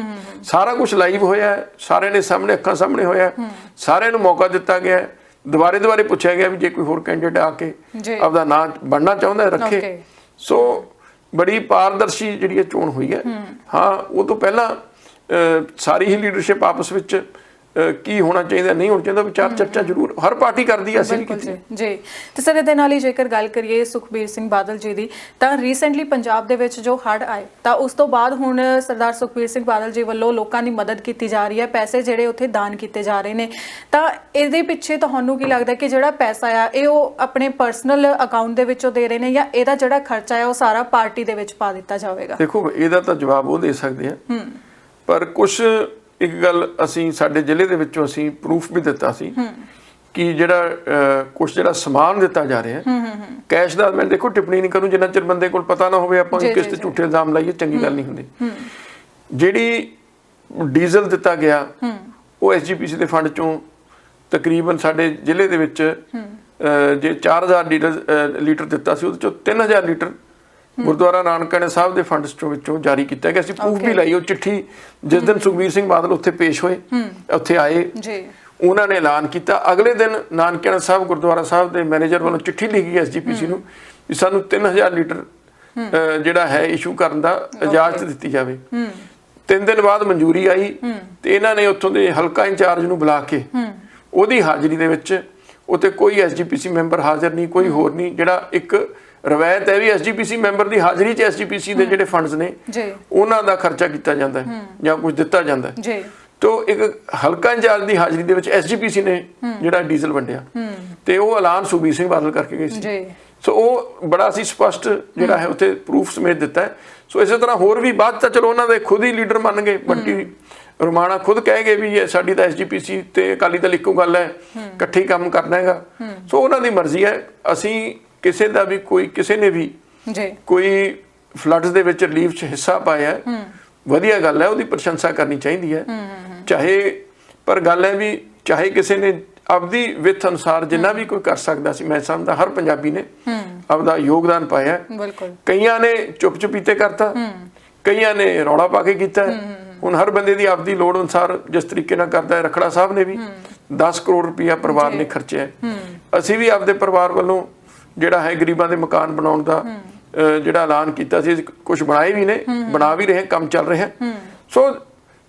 ਸਾਰਾ ਕੁਝ ਲਾਈਵ ਹੋਇਆ ਸਾਰਿਆਂ ਦੇ ਸਾਹਮਣੇ ਅੱਖਾਂ ਸਾਹਮਣੇ ਹੋਇਆ। ਸਾਰਿਆਂ ਨੂੰ ਮੌਕਾ ਦਿੱਤਾ ਗਿਆ। ਦੁਬਾਰੇ ਦੁਬਾਰੇ ਪੁੱਛਿਆ ਗਿਆ ਵੀ ਜੇ ਕੋਈ ਹੋਰ ਕੈਂਡੀਡੇਟ ਆ ਕੇ। ਆਪਦਾ ਨਾਂ ਬਣਨਾ ਚਾਹੁੰਦਾ ਰੱਖੇ. ਸੋ ਬੜੀ ਪਾਰਦਰਸ਼ੀ ਜਿਹੜੀ ਇਹ ਚੋਣ ਹੋਈ ਹੈ। ਹਾਂ ਉਹ ਤੋਂ ਪਹਿਲਾਂ ਸਾਰੀ ਹੀ ਲੀਡਰਸ਼ਿਪ ਆਪਸ ਵਿੱਚ ਕੀ ਹੋਣਾ ਚਾਹੀਦਾ ਨਹੀਂ ਹੋਣਾ ਚਾਹੀਦਾ ਵਿਚਾਰ ਚਰਚਾ ਜ਼ਰੂਰ ਹਰ ਪਾਰਟੀ ਕਰਦੀ ਹੈ ਅਸੀਂ ਕੀਤੀ। ਜੀ। ਤੇ ਸਰ ਇਹਦੇ ਨਾਲ ਹੀ ਜੇਕਰ ਗੱਲ ਕਰੀਏ ਸੁਖਬੀਰ ਸਿੰਘ ਬਾਦਲ ਜੀ ਦੀ ਤਾਂ ਰੀਸੈਂਟਲੀ ਪੰਜਾਬ ਦੇ ਵਿੱਚ ਜੋ ਹੜ੍ਹ ਆਏ ਤਾਂ ਉਸ ਤੋਂ ਬਾਅਦ ਹੁਣ ਸਰਦਾਰ ਸੁਖਬੀਰ ਸਿੰਘ ਬਾਦਲ ਜੀ ਵੱਲੋਂ ਲੋਕਾਂ ਦੀ ਮਦਦ ਕੀਤੀ ਜਾ ਰਹੀ ਹੈ ਪੈਸੇ ਜਿਹੜੇ ਉੱਥੇ ਦਾਨ ਕੀਤੇ ਜਾ ਰਹੇ ਨੇ। ਤਾਂ ਇਹਦੇ ਪਿੱਛੇ ਤੁਹਾਨੂੰ ਕੀ ਲੱਗਦਾ ਕਿ ਜਿਹੜਾ ਪੈਸਾ ਆ ਇਹ ਉਹ ਆਪਣੇ ਪਰਸਨਲ ਅਕਾਊਂਟ ਦੇ ਵਿੱਚੋਂ ਦੇ ਰਹੇ ਨੇ ਜਾਂ ਇਹਦਾ ਜਿਹੜਾ ਖਰਚਾ ਹੈ ਉਹ ਸਾਰਾ ਪਾਰਟੀ ਦੇ ਵਿੱਚ ਪਾ ਦਿੱਤਾ ਜਾਵੇਗਾ? ਦੇਖੋ ਇਹਦਾ ਤਾਂ ਜਵਾਬ ਉਹ ਦੇ ਸਕਦੇ ਆ। ਪਰ ਕੁਝ ਇੱਕ ਗੱਲ ਅਸੀਂ ਸਾਡੇ ਜ਼ਿਲ੍ਹੇ ਦੇ ਵਿੱਚੋਂ ਅਸੀਂ ਪ੍ਰੂਫ ਵੀ ਦਿੱਤਾ ਸੀ ਕਿ ਜਿਹੜਾ ਕੁਝ ਜਿਹੜਾ ਸਮਾਨ ਦਿੱਤਾ ਜਾ ਰਿਹਾ ਹੈ। ਕੈਸ਼ ਦਾ ਮੈਂ ਦੇਖੋ ਟਿੱਪਣੀ ਨਹੀਂ ਕਰੂੰ ਜਿੰਨਾ ਚਿਰ ਬੰਦੇ ਕੋਲ ਪਤਾ ਨਾ ਹੋਵੇ ਆਪਾਂ ਕਿਸ ਤੇ। ਝੂਠੇ ਇਲਜ਼ਾਮ ਲਾਈਏ ਚੰਗੀ ਗੱਲ ਨਹੀਂ ਹੁੰਦੀ। ਜਿਹੜੀ ਡੀਜ਼ਲ ਦਿੱਤਾ ਗਿਆ ਉਹ ਐਸਜੀਪੀਸੀ ਦੇ ਫੰਡ ਚੋਂ ਤਕਰੀਬਨ ਸਾਡੇ ਜ਼ਿਲ੍ਹੇ ਦੇ ਵਿੱਚ ਜੇ 4000 ਲੀਟਰ ਲੀਟਰ ਦਿੱਤਾ ਸੀ ਉਹਦੇ ਚੋਂ 3000 ਲੀਟਰ ਗੁਰਦੁਆਰਾ ਨਾਨਕਾਣਾ ਸਾਹਿਬ ਦੇ ਫੰਡਸ ਚੋਂ ਵਿੱਚੋਂ ਜਾਰੀ ਕੀਤਾ ਗਿਆ। ਅਸੀਂ ਪ੍ਰੂਫ ਵੀ. ਲਾਈ ਉਹ ਚਿੱਠੀ ਜਿਸ ਦਿਨ ਸੁਖਬੀਰ ਸਿੰਘ ਬਾਦਲ ਉੱਥੇ ਪੇਸ਼ ਹੋਏ ਉੱਥੇ ਆਏ ਜੀ। ਉਹਨਾਂ ਨੇ ਐਲਾਨ ਕੀਤਾ। ਅਗਲੇ ਦਿਨ ਨਾਨਕਾਣਾ ਸਾਹਿਬ ਗੁਰਦੁਆਰਾ ਸਾਹਿਬ ਦੇ ਮੈਨੇਜਰ ਵੱਲੋਂ ਚਿੱਠੀ ਲਿਖੀ ਐਸਜੀਪੀਸੀ ਨੂੰ ਵੀ ਸਾਨੂੰ 3000 ਲੀਟਰ ਜਿਹੜਾ ਹੈ ਇਸ਼ੂ ਕਰਨ ਦਾ ਇਜਾਜ਼ਤ ਦਿੱਤੀ ਜਾਵੇ। ਤਿੰਨ ਦਿਨ ਬਾਅਦ ਮਨਜ਼ੂਰੀ ਆਈ ਤੇ ਇਹਨਾਂ ਨੇ ਉੱਥੋਂ ਦੇ ਹਲਕਾ ਇੰਚਾਰਜ ਨੂੰ ਬੁਲਾ ਕੇ ਉਹਦੀ ਹਾਜ਼ਰੀ ਦੇ ਵਿੱਚ ਉੱਥੇ ਕੋਈ ਐਸਜੀਪੀਸੀ ਮੈਂਬਰ ਹਾਜ਼ਰ ਨਹੀਂ ਕੋਈ ਹੋਰ ਨਹੀਂ ਜਿਹੜਾ ਇੱਕ ਰਵਾਇਤ ਹੈ ਵੀ ਐਸਜੀਪੀਸੀ ਮੈਂਬਰ ਦੀ ਹਾਜ਼ਰੀ 'ਚ ਐਸਜੀਪੀਸੀ ਦੇ ਜਿਹੜੇ ਫੰਡਸ ਨੇ ਜੀ। ਉਹਨਾਂ ਦਾ ਖਰਚਾ ਕੀਤਾ ਜਾਂਦਾ ਹੈ ਜਾਂ ਕੁਝ ਦਿੱਤਾ ਜਾਂਦਾ ਹੈ। ਜੀ। ਤੋ ਇੱਕ ਹਲਕਾ ਇੰਚਾਰਜ ਦੀ ਹਾਜ਼ਰੀ ਦੇ ਵਿੱਚ ਐਸਜੀਪੀਸੀ ਨੇ ਜਿਹੜਾ ਡੀਜ਼ਲ ਵੰਡਿਆ। ਤੇ ਉਹ ਐਲਾਨ ਸੁਖਬੀਰ ਸਿੰਘ ਬਾਦਲ ਕਰਕੇ ਗਏ ਸੀ। ਜੀ। ਸੋ ਉਹ ਬੜਾ ਸੀ ਸਪਸ਼ਟ ਜਿਹੜਾ ਹੈ ਉੱਥੇ ਪ੍ਰੂਫ ਸਮੇਤ ਦਿੱਤਾ ਸੋ ਇਸੇ ਤਰ੍ਹਾਂ ਹੋਰ ਵੀ ਬਾਅਦ ਤਾਂ ਚਲੋ ਉਹਨਾਂ ਦੇ ਖੁਦ ਹੀ ਲੀਡਰ ਮੰਨ ਗਏ। ਬੰਟੀ ਰਮਾਣਾ ਖੁਦ ਕਹਿ ਗਏ ਵੀ ਇਹ ਸਾਡੀ ਤਾਂ ਐਸਜੀਪੀਸੀ ਤੇ ਅਕਾਲੀ ਦਲ ਇੱਕੋ ਗੱਲ ਹੈ। ਇਕੱਠੇ ਕੰਮ ਕਰਨਾ ਹੈਗਾ। ਸੋ ਉਹਨਾਂ ਦੀ ਮਰਜ਼ੀ ਹੈ। ਅਸੀਂ ਕਿਸੇ ਦਾ ਵੀ ਕੋਈ ਕਿਸੇ ਨੇ ਵੀ ਜੀ। ਕੋਈ ਫਲੱਡਸ ਦੇ ਵਿੱਚ ਰਿਲੀਫ 'ਚ ਹਿੱਸਾ ਪਾਇਆ ਹੈ ਵਧੀਆ ਗੱਲ ਹੈ ਉਹਦੀ ਪ੍ਰਸ਼ੰਸਾ ਕਰਨੀ ਚਾਹੀਦੀ ਹੈ। ਚਾਹੇ ਪਰ ਗੱਲ ਹੈ ਵੀ ਚਾਹੇ ਕਿਸੇ ਨੇ ਆਪਦੀ ਵਿੱਥ ਅਨੁਸਾਰ ਜਿੰਨਾ ਵੀ ਕੋਈ ਕਰ ਸਕਦਾ ਸੀ ਮੈਂ ਸਮਝਦਾ ਹਰ ਪੰਜਾਬੀ ਨੇ ਆਪਦਾ ਯੋਗਦਾਨ ਪਾਇਆ ਹੈ। ਬਿਲਕੁਲ। ਕਈਆਂ ਨੇ ਚੁੱਪ ਚੁਪੀਤੇ ਕਰਤਾ ਕਈਆਂ ਨੇ ਰੌਲਾ ਪਾ ਕੇ ਕੀਤਾ ਹੈ। ਹੁਣ ਹਰ ਬੰਦੇ ਦੀ ਆਪਦੀ ਲੋੜ ਅਨੁਸਾਰ ਜਿਸ ਤਰੀਕੇ ਨਾਲ ਕਰਦਾ ਹੈ ਰਖੜਾ ਸਾਹਿਬ ਨੇ ਵੀ 10 ਕਰੋੜ ਰੁਪਇਆ ਪਰਿਵਾਰ ਨੇ ਖਰਚਿਆ। ਅਸੀਂ ਵੀ ਆਪਦੇ ਪਰਿਵਾਰ ਵੱਲੋਂ ਜਿਹੜਾ ਹੈ ਗਰੀਬਾਂ ਦੇ ਮਕਾਨ ਬਣਾਉਣ ਦਾ ਜਿਹੜਾ ਐਲਾਨ ਕੀਤਾ ਸੀ ਕੁਝ ਬਣਾਏ ਵੀ ਨੇ ਬਣਾ ਵੀ ਰਹੇ ਕੰਮ ਚੱਲ ਰਿਹਾ। ਸੋ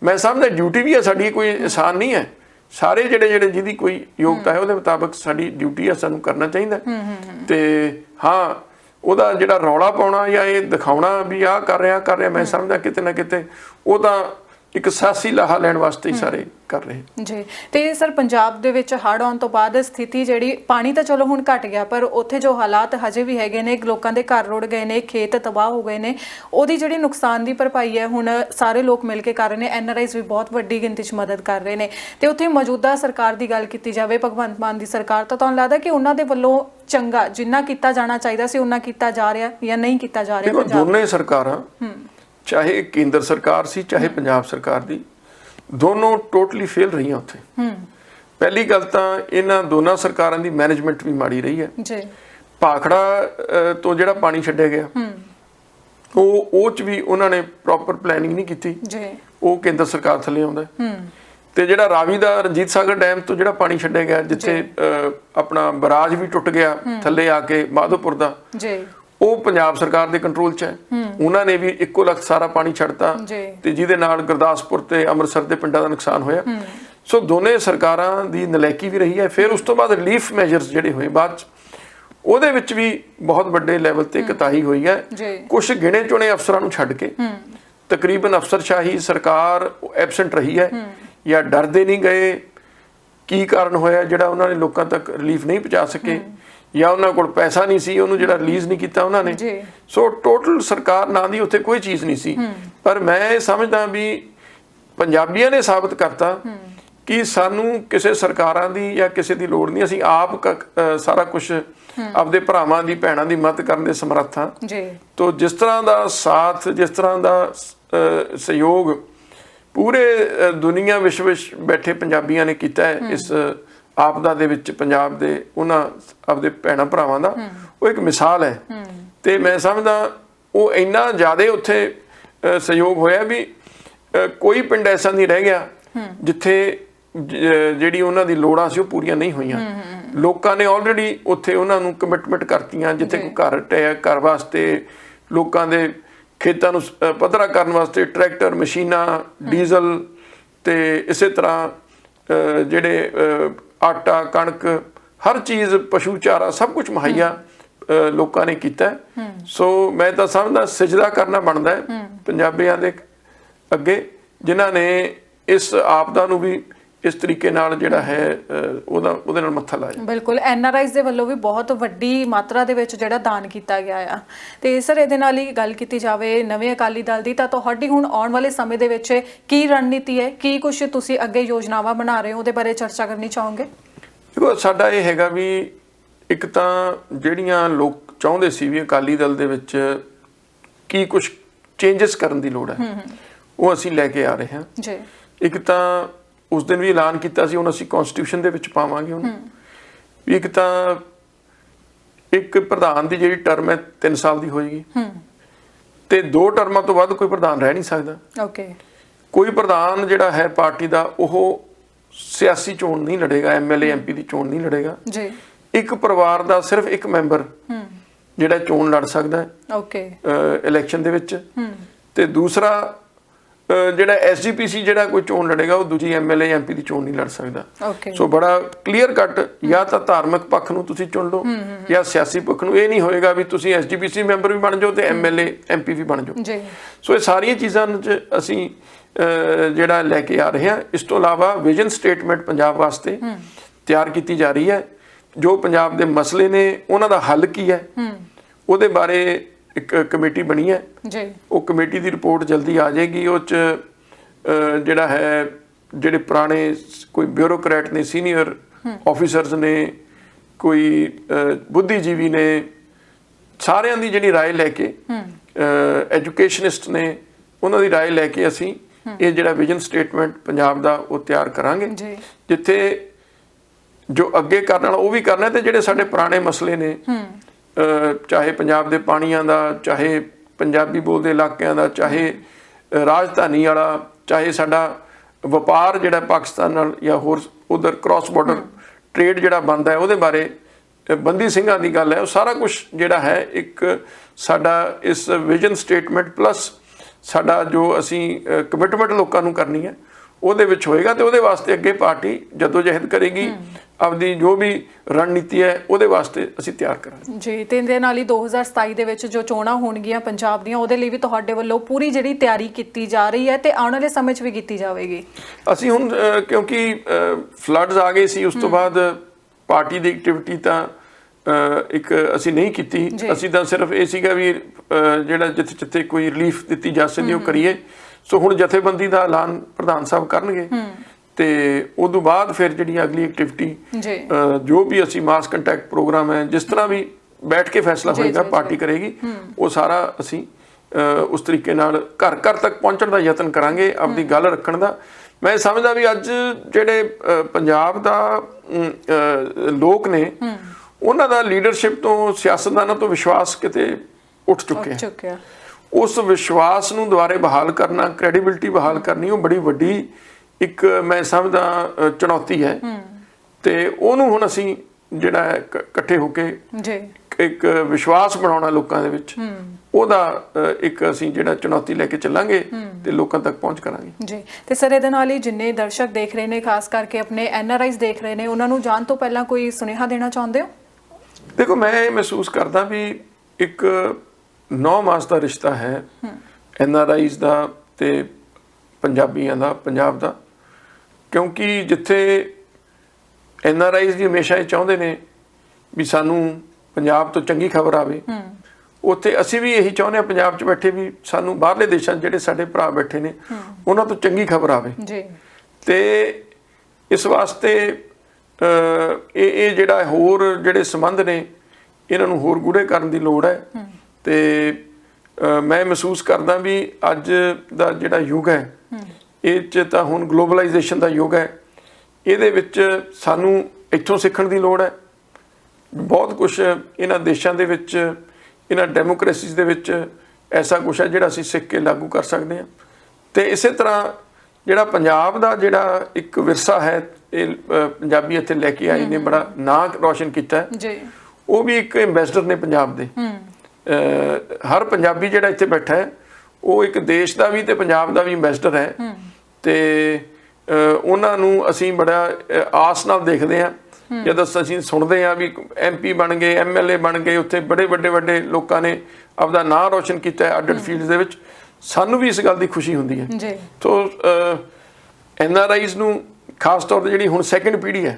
ਮੈਂ ਸਮਝਦਾ ਡਿਊਟੀ ਵੀ ਹੈ ਸਾਡੀ ਕੋਈ ਆਸਾਨ ਨਹੀਂ ਹੈ। ਸਾਰੇ ਜਿਹੜੇ ਜਿਹੜੇ ਜਿਹਦੀ ਕੋਈ ਯੋਗਤਾ ਹੈ ਉਹਦੇ ਮੁਤਾਬਕ ਸਾਡੀ ਡਿਊਟੀ ਹੈ ਸਾਨੂੰ ਕਰਨਾ ਚਾਹੀਦਾ। ਤੇ ਹਾਂ ਉਹਦਾ ਜਿਹੜਾ ਰੌਲਾ ਪਾਉਣਾ ਜਾਂ ਇਹ ਦਿਖਾਉਣਾ ਵੀ ਆਹ ਕਰ ਰਿਹਾ ਕਰ ਰਿਹਾ ਮੈਂ ਸਮਝਦਾ ਕਿਤੇ ਨਾ ਕਿਤੇ ਉਹ ਤਾਂ ਇੱਕ ਸਿਆਸੀ ਲਾਹਾ ਲੈਣ ਵਾਸਤੇ ਹੀ ਸਾਰੇ ਕਰ ਰਹੇ। ਜੀ। ਤੇ ਸਰ ਪੰਜਾਬ ਦੇ ਵਿੱਚ ਹੜ੍ਹ ਆਉਣ ਤੋਂ ਬਾਅਦ ਸਥਿਤੀ ਜਿਹੜੀ ਪਾਣੀ ਤਾਂ ਚਲੋ ਹੁਣ ਘਟ ਗਿਆ ਪਰ ਉੱਥੇ ਜੋ ਹਾਲਾਤ ਹਜੇ ਵੀ ਹੈਗੇ ਨੇ ਲੋਕਾਂ ਦੇ ਘਰ ਰੁੜ ਗਏ ਨੇ ਖੇਤ ਤਬਾਹ ਹੋ ਗਏ ਨੇ ਉਹਦੀ ਜਿਹੜੀ ਨੁਕਸਾਨ ਦੀ ਭਰਪਾਈ ਹੈ ਹੁਣ ਸਾਰੇ ਲੋਕ ਮਿਲ ਕੇ ਕਰ ਰਹੇ ਨੇ ਐਨਆਰਆਈਜ਼ ਵੀ ਬਹੁਤ ਵੱਡੀ ਗਿਣਤੀ 'ਚ ਮਦਦ ਕਰ ਰਹੇ ਨੇ। ਤੇ ਉੱਥੇ ਮੌਜੂਦਾ ਸਰਕਾਰ ਦੀ ਗੱਲ ਕੀਤੀ ਜਾਵੇ ਭਗਵੰਤ ਮਾਨ ਦੀ ਸਰਕਾਰ ਤਾਂ ਤੁਹਾਨੂੰ ਲੱਗਦਾ ਕਿ ਉਹਨਾਂ ਦੇ ਵੱਲੋਂ ਚੰਗਾ ਜਿੰਨਾ ਕੀਤਾ ਜਾਣਾ ਚਾਹੀਦਾ ਸੀ ਉਹਨਾਂ ਕੀਤਾ ਜਾ ਰਿਹਾ ਜਾਂ ਨਹੀਂ ਕੀਤਾ ਜਾ ਰਿਹਾ ਪੰਜਾਬ ਦੋਨੇ ਸਰਕਾਰਾਂ ਚਾਹੇ ਕੇਂਦਰ ਸਰਕਾਰ ਸੀ ਚਾਹੇ ਪੰਜਾਬ ਸਰਕਾਰ ਦੀ ਦੋਨੋਂ ਟੋਟਲੀ ਫੇਲ ਰਹੀਆਂ ਉੱਥੇ। ਹੂੰ। ਪਹਿਲੀ ਗੱਲ ਤਾਂ ਇਹਨਾਂ ਦੋਨਾਂ ਸਰਕਾਰਾਂ ਦੀ ਮੈਨੇਜਮੈਂਟ ਵੀ ਮਾੜੀ ਰਹੀ ਹੈ। ਜੀ। ਅਹ, ਤੋਂ ਜਿਹੜਾ ਪਾਣੀ ਛੱਡਿਆ ਗਿਆ ਹੂੰ। ਉਹ ਉਹ ਚ ਵੀ ਉਹਨਾਂ ਨੇ ਪ੍ਰੋਪਰ ਪਲੈਨਿੰਗ ਨਹੀਂ ਕੀਤੀ। ਜੀ। ਉਹ ਕੇਂਦਰ ਸਰਕਾਰ ਥੱਲੇ ਆਉਂਦਾ ਹੈ। ਤੇ ਜਿਹੜਾ ਰਾਵੀ ਦਾ ਰਣਜੀਤ ਸਾਗਰ ਡੈਮ ਤੋਂ ਜਿਹੜਾ ਪਾਣੀ ਛੱਡਿਆ ਗਿਆ ਜਿੱਥੇ ਆਪਣਾ ਬਰਾਜ ਵੀ ਟੁੱਟ ਗਿਆ ਥੱਲੇ ਆ ਕੇ ਮਾਧੋਪੁਰ ਦਾ ਜੀ। ਉਹ ਪੰਜਾਬ ਸਰਕਾਰ ਦੇ ਕੰਟਰੋਲ 'ਚ ਹੈ। ਉਹਨਾਂ ਨੇ ਵੀ ਇੱਕੋ ਲਖਤ ਸਾਰਾ ਪਾਣੀ ਛੱਡਤਾ ਤੇ ਜਿਹਦੇ ਨਾਲ ਗੁਰਦਾਸਪੁਰ ਤੇ ਅੰਮ੍ਰਿਤਸਰ ਦੇ ਪਿੰਡਾਂ ਦਾ ਨੁਕਸਾਨ ਹੋਇਆ। ਸੋ ਦੋਨੇ ਸਰਕਾਰਾਂ ਦੀ ਨਲਾਇਕੀ ਵੀ ਰਹੀ ਹੈ। ਫਿਰ ਉਸ ਤੋਂ ਬਾਅਦ ਰਿਲੀਫ ਮੈਜਰਸ ਜਿਹੜੇ ਹੋਏ ਬਾਅਦ 'ਚ ਉਹਦੇ ਵਿੱਚ ਵੀ ਬਹੁਤ ਵੱਡੇ ਲੈਵਲ ਤੇ ਕਤਾਹੀ ਹੋਈ ਹੈ। ਕੁਝ ਗਿਣੇ ਚੁਣੇ ਅਫਸਰਾਂ ਨੂੰ ਛੱਡ ਕੇ ਤਕਰੀਬਨ ਅਫਸਰਸ਼ਾਹੀ ਸਰਕਾਰ ਐਬਸੈਂਟ ਰਹੀ ਹੈ ਜਾਂ ਡਰਦੇ ਨਹੀਂ ਗਏ। ਕੀ ਕਾਰਨ ਹੋਇਆ ਜਿਹੜਾ ਉਹਨਾਂ ਨੇ ਲੋਕਾਂ ਤੱਕ ਰਿਲੀਫ ਨਹੀਂ ਪਹੁੰਚਾ ਸਕੇ? ਜਾਂ ਉਹਨਾਂ ਕੋਲ ਪੈਸਾ ਨਹੀਂ ਸੀ ਉਹਨੂੰ ਜਿਹੜਾ ਰਿਲੀਜ਼ ਨਹੀਂ ਕੀਤਾ ਉਹਨਾਂ ਨੇ। ਜੀ। ਸੋ ਟੋਟਲ ਸਰਕਾਰ ਨਾਂ ਦੀ ਉੱਥੇ ਕੋਈ ਚੀਜ਼ ਨਹੀਂ ਸੀ। ਪਰ ਮੈਂ ਇਹ ਸਮਝਦਾ ਵੀ ਪੰਜਾਬੀਆਂ ਨੇ ਸਾਬਤ ਕਰਤਾ ਕਿ ਸਾਨੂੰ ਕਿਸੇ ਸਰਕਾਰਾਂ ਦੀ ਜਾਂ ਕਿਸੇ ਦੀ ਲੋੜ ਨਹੀਂ। ਅਸੀਂ ਆਪ ਸਾਰਾ ਕੁਝ ਆਪਦੇ ਭਰਾਵਾਂ ਦੀ ਭੈਣਾਂ ਦੀ ਮਦਦ ਕਰਨ ਦੇ ਸਮਰੱਥ ਹਾਂ। ਜੀ। ਤੋ ਜਿਸ ਤਰ੍ਹਾਂ ਦਾ ਸਾਥ ਜਿਸ ਤਰ੍ਹਾਂ ਦਾ ਸਹਿਯੋਗ ਪੂਰੇ ਦੁਨੀਆ ਵਿਸ਼ਵ ਵਿੱਚ ਬੈਠੇ ਪੰਜਾਬੀਆਂ ਨੇ ਕੀਤਾ ਹੈ। ਇਸ ਆਪਦਾ ਦੇ ਵਿੱਚ ਪੰਜਾਬ ਦੇ ਉਹਨਾਂ ਆਪਦੇ ਭੈਣਾਂ ਭਰਾਵਾਂ ਦਾ ਉਹ ਇੱਕ ਮਿਸਾਲ ਹੈ। ਤੇ ਮੈਂ ਸਮਝਦਾ ਉਹ ਇੰਨਾ ਜ਼ਿਆਦਾ ਉੱਥੇ ਸਹਿਯੋਗ ਹੋਇਆ ਵੀ ਕੋਈ ਪਿੰਡ ਐਸਾ ਨਹੀਂ ਰਹਿ ਗਿਆ ਜਿੱਥੇ ਜਿਹੜੀ ਉਹਨਾਂ ਦੀ ਲੋੜਾਂ ਸੀ ਉਹ ਪੂਰੀਆਂ ਨਹੀਂ ਹੋਈਆਂ। ਲੋਕਾਂ ਨੇ ਆਲਰੇਡੀ ਉੱਥੇ ਉਹਨਾਂ ਨੂੰ ਕਮਿਟਮੈਂਟ ਕਰਤੀਆਂ ਜਿੱਥੇ ਕੋਈ ਘਰ ਟਿਆ ਘਰ ਵਾਸਤੇ ਲੋਕਾਂ ਦੇ ਖੇਤਾਂ ਨੂੰ ਪੱਧਰਾ ਕਰਨ ਵਾਸਤੇ ਟਰੈਕਟਰ ਮਸ਼ੀਨਾਂ ਡੀਜ਼ਲ ਤੇ ਇਸੇ ਤਰ੍ਹਾਂ ਜਿਹੜੇ ਆਟਾ ਕਣਕ ਹਰ ਚੀਜ਼ ਪਸ਼ੂ ਚਾਰਾ ਸਭ ਕੁਝ ਮੁਹੱਈਆ ਲੋਕਾਂ ਨੇ ਕੀਤਾ। ਸੋ ਮੈਂ ਤਾਂ ਸਮਝਦਾ ਸਜਦਾ ਕਰਨਾ ਬਣਦਾ ਹੈ ਪੰਜਾਬੀਆਂ ਦੇ ਅੱਗੇ ਜਿਨ੍ਹਾਂ ਨੇ ਇਸ ਆਪਦਾ ਨੂੰ ਵੀ ਇਸ ਤਰੀਕੇ ਨਾਲ ਜਿਹੜਾ ਹੈ ਉਹਦਾ ਉਹਦੇ ਨਾਲ ਮੱਥਾ ਲਾਇਆ। ਬਿਲਕੁਲ ਐਨਆਰਆਈਜ਼ ਦੇ ਵੱਲੋਂ ਵੀ ਬਹੁਤ ਵੱਡੀ ਮਾਤਰਾ ਦੇ ਵਿੱਚ ਜਿਹੜਾ ਦਾਨ ਕੀਤਾ ਗਿਆ ਆ। ਤੇ ਸਰ ਇਹਦੇ ਨਾਲ ਹੀ ਗੱਲ ਕੀਤੀ ਜਾਵੇ ਨਵੇਂ ਅਕਾਲੀ ਦਲ ਦੀ ਤਾਂ ਤੁਹਾਡੀ ਹੁਣ ਆਉਣ ਵਾਲੇ ਸਮੇਂ ਦੇ ਵਿੱਚ ਕੀ ਰਣਨੀਤੀ ਹੈ? ਕੀ ਕੁਝ ਤੁਸੀਂ ਅੱਗੇ ਯੋਜਨਾਵਾਂ ਬਣਾ ਰਹੇ ਹੋ? ਉਹਦੇ ਬਾਰੇ ਚਰਚਾ ਕਰਨੀ ਚਾਹੋਗੇ? ਦੇਖੋ ਸਾਡਾ ਇਹ ਹੈਗਾ ਵੀ ਇੱਕ ਤਾਂ ਜਿਹੜੀਆਂ ਲੋਕ ਚਾਹੁੰਦੇ ਸੀ ਵੀ ਅਕਾਲੀ ਦਲ ਦੇ ਵਿੱਚ ਕੀ ਕੁਝ ਚੇਂਜਸ ਕਰਨ ਦੀ ਲੋੜ ਹੈ। ਉਹ ਅਸੀਂ ਲੈ ਕੇ ਆ ਰਹੇ ਹਾਂ। ਜੀ। ਇੱਕ ਤਾਂ ਉਸ ਦਿਨ ਵੀ ਐਲਾਨ ਕੀਤਾ ਸੀ ਹੁਣ ਅਸੀਂ ਕਨਸਟੀਟਿਊਸ਼ਨ ਦੇ ਵਿੱਚ ਪਾਵਾਂਗੇ ਉਹਨੂੰ। ਵੀ ਇੱਕ ਤਾਂ ਇੱਕ ਪ੍ਰਧਾਨ ਦੀ ਜਿਹੜੀ ਟਰਮ ਹੈ 3 ਸਾਲ ਦੀ ਹੋਏਗੀ। ਹੂੰ। ਤੇ ਦੋ ਟਰਮਾਂ ਤੋਂ ਵੱਧ ਕੋਈ ਪ੍ਰਧਾਨ ਰਹਿ ਨਹੀਂ ਸਕਦਾ। ਓਕੇ। ਕੋਈ ਪ੍ਰਧਾਨ ਜਿਹੜਾ ਹੈ ਪਾਰਟੀ ਦਾ ਉਹ ਸਿਆਸੀ ਚੋਣ ਨਹੀਂ ਲੜੇਗਾ ਐਮਐਲਏ ਐਮਪੀ ਦੀ ਚੋਣ ਨਹੀਂ ਲੜੇਗਾ। ਜੀ। ਇੱਕ ਪਰਿਵਾਰ ਦਾ ਸਿਰਫ ਇੱਕ ਮੈਂਬਰ ਹੂੰ। ਜਿਹੜਾ ਚੋਣ ਲੜ ਸਕਦਾ ਹੈ। ਓਕੇ। ਇਲੈਕਸ਼ਨ ਦੇ ਵਿੱਚ। ਹੂੰ। ਤੇ ਦੂਸਰਾ ਜਿਹੜਾ ਐਸਜੀਪੀਸੀ ਜਿਹੜਾ ਕੋਈ ਚੋਣ ਲੜੇਗਾ ਉਹ ਦੂਜੀ ਐਮਐਲਏ ਐਮਪੀ ਦੀ ਚੋਣ ਨਹੀਂ ਲੜ ਸਕਦਾ। ਸੋ ਬੜਾ ਕਲੀਅਰ ਕੱਟ ਜਾਂ ਤਾਂ ਧਾਰਮਿਕ ਪੱਖ ਨੂੰ ਤੁਸੀਂ ਚੁਣ ਲਓ ਜਾਂ ਸਿਆਸੀ ਪੱਖ ਨੂੰ। ਇਹ ਨਹੀਂ ਹੋਏਗਾ ਵੀ ਤੁਸੀਂ ਐਸਜੀਪੀਸੀ ਮੈਂਬਰ ਵੀ ਬਣ ਜਾਓ ਤੇ ਐਮਐਲਏ ਐਮਪੀ ਵੀ ਬਣ ਜਾਓ। ਜੀ। ਸੋ ਇਹ ਸਾਰੀਆਂ ਚੀਜ਼ਾਂ 'ਚ ਅਸੀਂ ਜਿਹੜਾ ਲੈ ਕੇ ਆ ਰਹੇ ਹਾਂ ਇਸ ਤੋਂ ਇਲਾਵਾ ਵਿਜ਼ਨ ਸਟੇਟਮੈਂਟ ਪੰਜਾਬ ਵਾਸਤੇ ਤਿਆਰ ਕੀਤੀ ਜਾ ਰਹੀ ਹੈ। ਜੋ ਪੰਜਾਬ ਦੇ ਮਸਲੇ ਨੇ ਉਹਨਾਂ ਦਾ ਹੱਲ ਕੀ ਹੂੰ। ਉਹਦੇ ਬਾਰੇ ਇੱਕ ਕਮੇਟੀ ਬਣੀ ਹੈ ਜੀ ਉਹ ਕਮੇਟੀ ਦੀ ਰਿਪੋਰਟ ਜਲਦੀ ਆ ਜਾਏਗੀ ਉਹ ਚ ਅਹ, ਜਿਹੜਾ ਹੈ ਜਿਹੜੇ ਪੁਰਾਣੇ ਸ- ਕੋਈ ਬਿਊਰੋਕਰੈਟ ਨੇ ਸੀਨੀਅਰ ਆਫੀਸਰਸ ਨੇ ਕੋਈ ਅਹ, ਬੁੱਧੀਜੀਵੀ ਨੇ ਸਾਰਿਆਂ ਦੀ ਜਿਹੜੀ رائے ਲੈ ਕੇ ਐਜੂਕੇਸ਼ਨਿਸਟ ਨੇ ਉਹਨਾਂ ਦੀ رائے ਲੈ ਕੇ ਅਸੀਂ ਇਹ ਜਿਹੜਾ ਵਿਜ਼ਨ ਸਟੇਟਮੈਂਟ ਪੰਜਾਬ ਦਾ ਉਹ ਤਿਆਰ ਕਰਾਂਗੇ ਜੀ ਜਿੱਥੇ ਜੋ ਅੱਗੇ ਕਰਨ ਵਾਲਾ ਉਹ ਵੀ ਕਰਨਾ ਤੇ ਜਿਹੜੇ ਸਾਡੇ ਪੁਰਾਣੇ ਮਸਲੇ ਨੇ ਹੂੰ ਅਹ ਚਾਹੇ ਪੰਜਾਬ ਦੇ ਪਾਣੀਆਂ ਦਾ, ਚਾਹੇ ਪੰਜਾਬੀ ਬੋਲਦੇ ਇਲਾਕਿਆਂ ਦਾ, ਚਾਹੇ ਰਾਜਧਾਨੀ ਵਾਲਾ, ਚਾਹੇ ਸਾਡਾ ਵਪਾਰ ਜਿਹੜਾ ਪਾਕਿਸਤਾਨ ਨਾਲ ਜਾਂ ਹੋਰ ਉਧਰ ਕ੍ਰਾਸ ਬਾਰਡਰ ਟ੍ਰੇਡ ਜਿਹੜਾ ਬੰਦ ਹੈ, ਉਹਦੇ ਬਾਰੇ ਬੰਦੀ ਸਿੰਘਾਂ ਦੀ ਗੱਲ ਹੈ, ਉਹ ਸਾਰਾ ਕੁਝ ਜਿਹੜਾ ਹੈ, ਇੱਕ ਸਾਡਾ ਇਸ ਵਿਜ਼ਨ ਸਟੇਟਮੈਂਟ ਪਲੱਸ ਸਾਡਾ ਜੋ ਅਸੀਂ ਕਮਿਟਮੈਂਟ ਲੋਕਾਂ ਨੂੰ ਕਰਨੀ ਹੈ, ਉਹਦੇ ਵਿੱਚ ਹੋਏਗਾ ਤੇ ਉਹਦੇ ਵਾਸਤੇ ਅੱਗੇ ਪਾਰਟੀ ਜਦੋਂ ਜਹਿਦ ਕਰੇਗੀ ਆਪਦੀ ਜੋ ਵੀ ਰਣਨੀਤੀ ਹੈ ਉਹਦੇ ਵਾਸਤੇ ਅਸੀਂ ਤਿਆਰ ਕਰਾਂਗੇ। ਜੀ ਤੇ ਇਹਦੇ ਨਾਲ ਹੀ 2027 ਦੇ ਵਿੱਚ ਜੋ ਚੋਣਾਂ ਹੋਣਗੀਆਂ ਪੰਜਾਬ ਦੀਆਂ ਉਹਦੇ ਲਈ ਵੀ ਤੁਹਾਡੇ ਵੱਲੋਂ ਪੂਰੀ ਜਿਹੜੀ ਤਿਆਰੀ ਕੀਤੀ ਜਾ ਰਹੀ ਹੈ ਤੇ ਆਉਣ ਵਾਲੇ ਸਮੇਂ 'ਚ ਵੀ ਕੀਤੀ ਜਾਵੇਗੀ। ਅਸੀਂ ਹੁਣ ਕਿਉਂਕਿ ਫਲੱਡਸ ਆ ਗਏ ਸੀ ਉਸ ਤੋਂ ਬਾਅਦ ਪਾਰਟੀ ਦੀ ਐਕਟੀਵਿਟੀ ਤਾਂ ਇੱਕ ਅਸੀਂ ਨਹੀਂ ਕੀਤੀ। ਅਸੀਂ ਤਾਂ ਸਿਰਫ ਇਹ ਸੀਗਾ ਵੀ ਜਿਹੜਾ ਜਿੱਥੇ ਜਿੱਥੇ ਕੋਈ ਰਿਲੀਫ ਦਿੱਤੀ ਜਾ ਸਕਦੀ ਉਹ ਕਰੀਏ। ਸੋ ਹੁਣ ਜਥੇਬੰਦੀ ਦਾ ਐਲਾਨ ਪ੍ਰਧਾਨ ਸਾਹਿਬ ਕਰਨਗੇ। ਤੇ ਉਸ ਤੋਂ ਬਾਅਦ ਫਿਰ ਜਿਹੜੀ ਅਗਲੀ ਐਕਟੀਵਿਟੀ ਜੀ। ਵੀ ਅਸੀਂ ਮਾਸ ਕੰਟੈਕਟ ਪ੍ਰੋਗਰਾਮ ਹੈ ਜਿਸ ਤਰ੍ਹਾਂ ਵੀ ਬੈਠ ਕੇ ਫੈਸਲਾ ਹੋਏਗਾ ਪਾਰਟੀ ਕਰੇਗੀ ਉਹ ਸਾਰਾ ਅਸੀਂ ਉਸ ਤਰੀਕੇ ਨਾਲ ਘਰ ਘਰ ਤੱਕ ਪਹੁੰਚਣ ਦਾ ਯਤਨ ਕਰਾਂਗੇ ਆਪਦੀ ਗੱਲ ਰੱਖਣ ਦਾ। ਮੈਂ ਸਮਝਦਾ ਵੀ ਅੱਜ ਜਿਹੜੇ ਪੰਜਾਬ ਦਾ ਲੋਕ ਨੇ ਉਹਨਾਂ ਦਾ ਲੀਡਰਸ਼ਿਪ ਤੋਂ ਸਿਆਸਤਦਾਨਾਂ ਤੋਂ ਵਿਸ਼ਵਾਸ ਕਿਤੇ ਉੱਠ ਚੁੱਕਿਆ ਉਸ ਵਿਸ਼ਵਾਸ ਨੂੰ ਦੁਬਾਰੇ ਬਹਾਲ ਕਰਨਾ ਕ੍ਰੈਡੀਬਿਲਟੀ ਬਹਾਲ ਕਰਨੀ ਉਹ ਬੜੀ ਵੱਡੀ ਇੱਕ ਮੈਂ ਸਮਝਦਾ ਚੁਣੌਤੀ ਹੈ। ਤੇ ਉਹਨੂੰ ਹੁਣ ਅਸੀਂ ਜਿਹੜਾ ਇਕੱਠੇ ਹੋ ਕੇ ਜੀ। ਇੱਕ ਵਿਸ਼ਵਾਸ ਬਣਾਉਣਾ ਲੋਕਾਂ ਦੇ ਵਿੱਚ ਉਹਦਾ ਇੱਕ ਅਸੀਂ ਜਿਹੜਾ ਚੁਣੌਤੀ ਲੈ ਕੇ ਚੱਲਾਂਗੇ ਤੇ ਲੋਕਾਂ ਤੱਕ ਪਹੁੰਚ ਕਰਾਂਗੇ। ਜੀ। ਤੇ ਸਰ ਇਹਦੇ ਨਾਲ ਹੀ ਜਿੰਨੇ ਦਰਸ਼ਕ ਦੇਖ ਰਹੇ ਨੇ ਖਾਸ ਕਰਕੇ ਆਪਣੇ ਐਨਆਰਆਈਜ਼ ਦੇਖ ਰਹੇ ਨੇ ਉਹਨਾਂ ਨੂੰ ਜਾਣ ਤੋਂ ਪਹਿਲਾਂ ਕੋਈ ਸੁਨੇਹਾ ਦੇਣਾ ਚਾਹੁੰਦੇ ਹੋ? ਦੇਖੋ ਮੈਂ ਇਹ ਮਹਿਸੂਸ ਕਰਦਾ ਵੀ ਇੱਕ 9 ਮਾਸ ਦਾ ਰਿਸ਼ਤਾ ਹੈ। ਐਨ ਆਰ ਆਈਜ਼ ਦਾ ਤੇ ਪੰਜਾਬੀਆਂ ਦਾ ਪੰਜਾਬ ਦਾ। ਕਿਉਂਕਿ ਜਿੱਥੇ ਐਨ ਆਰ ਆਈਜ਼ ਵੀ ਹਮੇਸ਼ਾ ਇਹ ਚਾਹੁੰਦੇ ਨੇ ਵੀ ਸਾਨੂੰ ਪੰਜਾਬ ਤੋਂ ਚੰਗੀ ਖਬਰ ਆਵੇ ਉੱਥੇ ਅਸੀਂ ਵੀ ਇਹੀ ਚਾਹੁੰਦੇ ਹਾਂ ਪੰਜਾਬ 'ਚ ਬੈਠੇ ਵੀ ਸਾਨੂੰ ਬਾਹਰਲੇ ਦੇਸ਼ਾਂ 'ਚ ਜਿਹੜੇ ਸਾਡੇ ਭਰਾ ਬੈਠੇ ਨੇ ਉਹਨਾਂ ਤੋਂ ਚੰਗੀ ਖਬਰ ਆਵੇ। ਜੀ। ਤੇ ਇਸ ਵਾਸਤੇ ਇਹ ਇਹ ਜਿਹੜਾ ਹੋਰ ਜਿਹੜੇ ਸੰਬੰਧ ਨੇ ਇਹਨਾਂ ਨੂੰ ਹੋਰ ਗੂੜੇ ਕਰਨ ਦੀ ਲੋੜ ਹੈ। ਤੇ ਮੈਂ ਮਹਿਸੂਸ ਕਰਦਾ ਵੀ ਅੱਜ ਦਾ ਜਿਹੜਾ ਯੁੱਗ ਹੈ। ਇਹ ਚ ਤਾਂ ਹੁਣ ਗਲੋਬਲਾਈਜੇਸ਼ਨ ਦਾ ਯੁੱਗ ਹੈ। ਇਹਦੇ ਵਿੱਚ ਸਾਨੂੰ ਇੱਥੋਂ ਸਿੱਖਣ ਦੀ ਲੋੜ ਹੈ। ਬਹੁਤ ਕੁਝ ਇਹਨਾਂ ਦੇਸ਼ਾਂ ਦੇ ਵਿੱਚ ਇਹਨਾਂ ਡੈਮੋਕ੍ਰੇਸੀਜ਼ ਦੇ ਵਿੱਚ ਐਸਾ ਕੁਝ ਹੈ ਜਿਹੜਾ ਅਸੀਂ ਸਿੱਖ ਕੇ ਲਾਗੂ ਕਰ ਸਕਦੇ ਹਾਂ। ਤੇ ਇਸੇ ਤਰ੍ਹਾਂ ਜਿਹੜਾ ਪੰਜਾਬ ਦਾ ਜਿਹੜਾ ਇੱਕ ਵਿਰਸਾ ਹੈ ਇਹ ਪੰਜਾਬੀ ਇੱਥੇ ਲੈ ਕੇ ਆਏ ਨੇ ਬੜਾ ਨਾਂ ਰੌਸ਼ਨ ਕੀਤਾ ਜੀ। ਉਹ ਵੀ ਇੱਕ ਐਮਬੈਸਡਰ ਨੇ ਪੰਜਾਬ ਦੇ। ਹਰ ਪੰਜਾਬੀ ਜਿਹੜਾ ਇੱਥੇ ਬੈਠਾ ਹੈ ਉਹ ਇੱਕ ਦੇਸ਼ ਦਾ ਵੀ ਤੇ ਪੰਜਾਬ ਦਾ ਵੀ ਐਮਬੈਸਡਰ ਹੈ। ਤੇ ਉਹਨਾਂ ਨੂੰ ਅਸੀਂ ਬੜਾ ਆਸ ਨਾਲ ਦੇਖਦੇ ਹਾਂ। ਜਦੋਂ ਅਸੀਂ ਸੁਣਦੇ ਹਾਂ ਵੀ ਐਮਪੀ ਬਣ ਗਏ ਐਮਐਲਏ ਬਣ ਗਏ ਉੱਥੇ ਬੜੇ ਵੱਡੇ ਵੱਡੇ ਲੋਕਾਂ ਨੇ ਆਪਦਾ ਨਾਂ ਰੌਸ਼ਨ ਕੀਤਾ ਹੈ ਅੱਡ ਫੀਲਡਸ ਦੇ ਵਿੱਚ ਸਾਨੂੰ ਵੀ ਇਸ ਗੱਲ ਦੀ ਖੁਸ਼ੀ ਹੁੰਦੀ ਹੈ। ਜੀ। ਤੋ ਐਨ ਆਰ ਆਈਜ਼ ਨੂੰ ਖਾਸ ਤੌਰ ਤੇ ਜਿਹੜੀ ਹੁਣ ਸੈਕੰਡ ਪੀੜ੍ਹੀ ਹੈ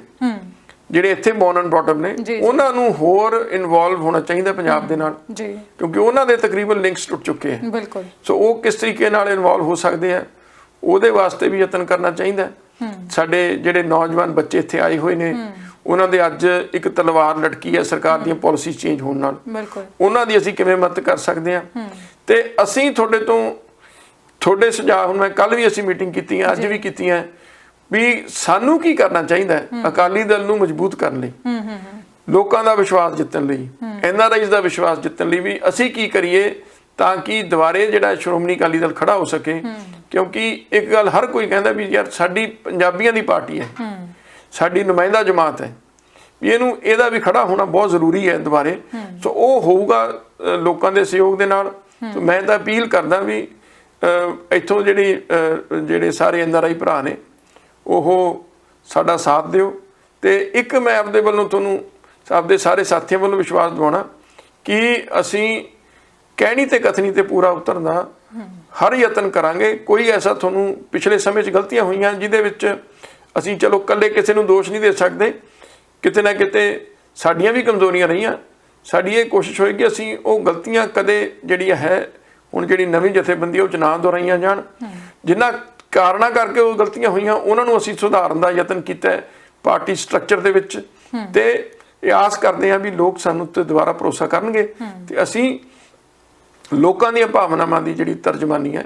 ਜਿਹੜੇ ਇੱਥੇ ਬੌਰਨ ਐਂਡ ਬ੍ਰੌਟ ਅਪ ਨੇ। ਉਹਨਾਂ ਨੂੰ ਹੋਰ ਇਨਵੋਲਵ ਹੋਣਾ ਚਾਹੀਦਾ ਪੰਜਾਬ ਦੇ ਨਾਲ। ਜੀ। ਕਿਉਂਕਿ ਉਹਨਾਂ ਦੇ ਤਕਰੀਬਨ ਲਿੰਕਸ ਟੁੱਟ ਚੁੱਕੇ ਹੈ। ਬਿਲਕੁਲ। ਸੋ ਉਹ ਕਿਸ ਤਰੀਕੇ ਨਾਲ ਇਨਵੋਲਵ ਹੋ ਸਕਦੇ ਆ ਉਹਦੇ ਵਾਸਤੇ ਵੀ ਯਤਨ ਕਰਨਾ ਚਾਹੀਦਾ। ਸਾਡੇ ਜਿਹੜੇ ਨੌਜਵਾਨ ਬੱਚੇ ਇੱਥੇ ਆਏ ਹੋਏ ਨੇ ਉਹਨਾਂ ਦੇ ਅੱਜ ਇੱਕ ਤਲਵਾਰ ਲਟਕੀ ਹੈ ਸਰਕਾਰ ਦੀਆਂ ਪਾਲਿਸੀ ਚੇਂਜ ਹੋਣ ਨਾਲ। ਬਿਲਕੁਲ। ਉਹਨਾਂ ਦੀ ਅਸੀਂ ਕਿਵੇਂ ਮਦਦ ਕਰ ਸਕਦੇ ਹਾਂ? ਤੇ ਅਸੀਂ ਤੁਹਾਡੇ ਤੋਂ ਤੁਹਾਡੇ ਸੁਝਾਅ ਹੁਣ ਮੈਂ ਕੱਲ ਵੀ ਅਸੀਂ ਮੀਟਿੰਗ ਕੀਤੀ ਹੈ ਅੱਜ ਵੀ ਕੀਤੀ ਹੈ ਵੀ ਸਾਨੂੰ ਕੀ ਕਰਨਾ ਚਾਹੀਦਾ ਅਕਾਲੀ ਦਲ ਨੂੰ ਮਜ਼ਬੂਤ ਕਰਨ ਲਈ। ਲੋਕਾਂ ਦਾ ਵਿਸ਼ਵਾਸ ਜਿੱਤਣ ਲਈ। ਐਨਆਰਆਈਜ਼ ਦਾ ਵਿਸ਼ਵਾਸ ਜਿੱਤਣ ਲਈ ਵੀ ਅਸੀਂ ਕੀ ਕਰੀਏ ਤਾਂ ਕਿ ਦੁਬਾਰੇ ਜਿਹੜਾ ਸ਼੍ਰੋਮਣੀ ਅਕਾਲੀ ਦਲ ਖੜਾ ਹੋ ਸਕੇ। ਕਿਉਂਕਿ ਇੱਕ ਗੱਲ ਹਰ ਕੋਈ ਕਹਿੰਦਾ ਵੀ ਯਾਰ ਸਾਡੀ ਪੰਜਾਬੀਆਂ ਦੀ ਪਾਰਟੀ ਹੈ। ਸਾਡੀ ਨੁਮਾਇੰਦਾ ਜਮਾਤ ਹੈ। ਵੀ ਇਹਨੂੰ ਇਹਦਾ ਵੀ ਖੜਾ ਹੋਣਾ ਬਹੁਤ ਜ਼ਰੂਰੀ ਹੈ ਦੁਬਾਰੇ ਸੋ ਉਹ ਹੋਊਗਾ ਲੋਕਾਂ ਦੇ ਸਹਿਯੋਗ ਦੇ ਨਾਲ। ਸੋ ਮੈਂ ਤਾਂ ਅਪੀਲ ਕਰਦਾ ਵੀ ਇੱਥੋਂ ਜਿਹੜੀ ਜਿਹੜੇ ਸਾਰੇ ਐਨਆਰਆਈ ਭਰਾ ਨੇ ਉਹ ਸਾਡਾ ਸਾਥ ਦਿਓ। ਤੇ ਇੱਕ ਮੈਂ ਆਪਦੇ ਵੱਲੋਂ ਤੁਹਾਨੂੰ ਆਪਦੇ ਸਾਰੇ ਸਾਥੀਆਂ ਵੱਲੋਂ ਵਿਸ਼ਵਾਸ ਦਿਵਾਉਣਾ ਕਿ ਅਸੀਂ ਕਹਿਣੀ ਤੇ ਕਥਨੀ ਤੇ ਪੂਰਾ ਉਤਰਨ ਹਰ ਯਤਨ ਕਰਾਂਗੇ, ਕੋਈ ਐਸਾ ਤੁਹਾਨੂੰ ਪਿਛਲੇ ਸਮੇਂ 'ਚ ਗਲਤੀਆਂ ਹੋਈਆਂ ਜਿਹਦੇ ਵਿੱਚ ਅਸੀਂ ਚਲੋ ਇਕੱਲੇ ਕਿਸੇ ਨੂੰ ਦੋਸ਼ ਨਹੀਂ ਦੇ ਸਕਦੇ, ਕਿਤੇ ਨਾ ਕਿਤੇ ਸਾਡੀਆਂ ਵੀ ਕਮਜ਼ੋਰੀਆਂ ਰਹੀਆਂ। ਸਾਡੀ ਇਹ ਕੋਸ਼ਿਸ਼ ਹੋਏਗੀ ਅਸੀਂ ਉਹ ਗਲਤੀਆਂ ਕਦੇ ਜਿਹੜੀ ਹੈ, ਹੁਣ ਜਿਹੜੀ ਨਵੀਂ ਜਥੇਬੰਦੀ ਉਹ ਚ ਨਾ ਦੁਹਰਾਈਆਂ ਜਾਣ। ਜਿਨ੍ਹਾਂ ਕਾਰਨਾਂ ਕਰਕੇ ਉਹ ਗਲਤੀਆਂ ਹੋਈਆਂ, ਉਹਨਾਂ ਨੂੰ ਅਸੀਂ ਸੁਧਾਰਨ ਦਾ ਯਤਨ ਕੀਤਾ ਹੈ, ਪਾਰਟੀ ਸਟਰਕਚਰ ਦੇ ਵਿੱਚ। ਤੇ ਇਹ ਆਸ ਕਰਦੇ ਹਾਂ ਵੀ ਲੋਕ ਸਾਨੂੰ ਤੇ ਦੁਬਾਰਾ ਭਰੋਸਾ ਕਰਨਗੇ। ਤੇ ਅਸੀਂ ਲੋਕਾਂ ਦੀਆਂ ਭਾਵਨਾਵਾਂ ਦੀ ਜਿਹੜੀ ਤਰਜਮਾਨੀ ਹੈ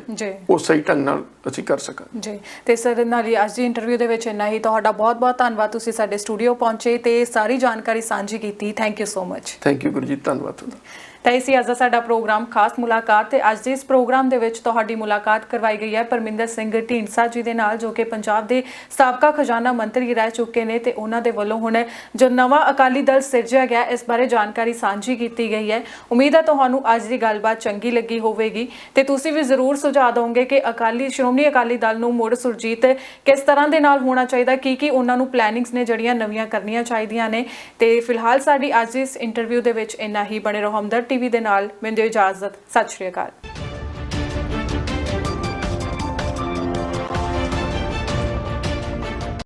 ਉਹ ਸਹੀ ਢੰਗ ਨਾਲ ਅਸੀਂ ਕਰ ਸਕਾਂਗੇ। ਜੀ। ਤੇ ਸਰ ਨਾਲ ਹੀ ਅੱਜ ਦੀ ਇੰਟਰਵਿਊ ਦੇ ਵਿੱਚ ਇੰਨਾ ਹੀ। ਤੁਹਾਡਾ ਬਹੁਤ-ਬਹੁਤ ਧੰਨਵਾਦ ਤੁਸੀਂ ਸਾਡੇ ਸਟੂਡੀਓ ਪਹੁੰਚੇ ਤੇ ਸਾਰੀ ਜਾਣਕਾਰੀ ਸਾਂਝੀ ਕੀਤੀ। Thank you so much thank you Gurjeet ਧੰਨਵਾਦ ਤੁਹਾਡਾ। ਤਾਂ ਇਸੀ ਅੱਜ ਦਾ ਸਾਡਾ ਪ੍ਰੋਗਰਾਮ ਖਾਸ ਮੁਲਾਕਾਤ ਤੇ ਅੱਜ ਦੇ ਇਸ ਪ੍ਰੋਗਰਾਮ ਦੇ ਵਿੱਚ ਤੁਹਾਡੀ ਮੁਲਾਕਾਤ ਕਰਵਾਈ ਗਈ ਹੈ। ਪਰਮਿੰਦਰ ਸਿੰਘ ਢੀਂਡਸਾ ਜੀ ਦੇ ਨਾਲ ਜੋ ਕਿ ਪੰਜਾਬ ਦੇ ਸਾਬਕਾ ਖਜ਼ਾਨਾ ਮੰਤਰੀ ਰਹਿ ਚੁੱਕੇ ਨੇ ਤੇ ਉਹਨਾਂ ਦੇ ਵੱਲੋਂ ਹੁਣ ਜੋ ਨਵਾਂ ਅਕਾਲੀ ਦਲ ਸਿਰਜਿਆ ਗਿਆ, ਇਸ ਬਾਰੇ ਜਾਣਕਾਰੀ ਸਾਂਝੀ ਕੀਤੀ ਗਈ ਹੈ। ਉਮੀਦ ਹੈ ਤੁਹਾਨੂੰ ਅੱਜ ਦੀ ਗੱਲਬਾਤ ਚੰਗੀ ਲੱਗੀ ਹੋਵੇਗੀ ਤੇ ਤੁਸੀਂ ਵੀ ਜ਼ਰੂਰ ਸੁਝਾਅ ਦਿਓਗੇ ਕਿ ਅਕਾਲੀ, ਸ਼੍ਰੋਮਣੀ ਅਕਾਲੀ ਦਲ ਨੂੰ ਮੁੜ ਸੁਰਜੀਤ ਕਿਸ ਤਰ੍ਹਾਂ ਦੇ ਨਾਲ ਹੋਣਾ ਚਾਹੀਦਾ ਕੀ ਕੀ ਉਹਨਾਂ ਨੂੰ ਪਲੈਨਿੰਗਸ ਨੇ ਜਿਹੜੀਆਂ ਨਵੀਆਂ ਕਰਨੀਆਂ ਚਾਹੀਦੀਆਂ ਨੇ। ਤੇ ਫਿਲਹਾਲ ਸਾਡੀ ਅੱਜ ਇਸ ਇੰਟਰਵਿਊ ਦੇ ਵਿੱਚ ਇੰਨਾ ਹੀ। ਬਣੇ ਰਹੋ ਹਮਦਰ ਟੀਵੀ ਦੇ ਨਾਲ ਮੈਨੂੰ ਦਿਓ ਇਜਾਜ਼ਤ। ਸਤਿ ਸ਼੍ਰੀ ਅਕਾਲ।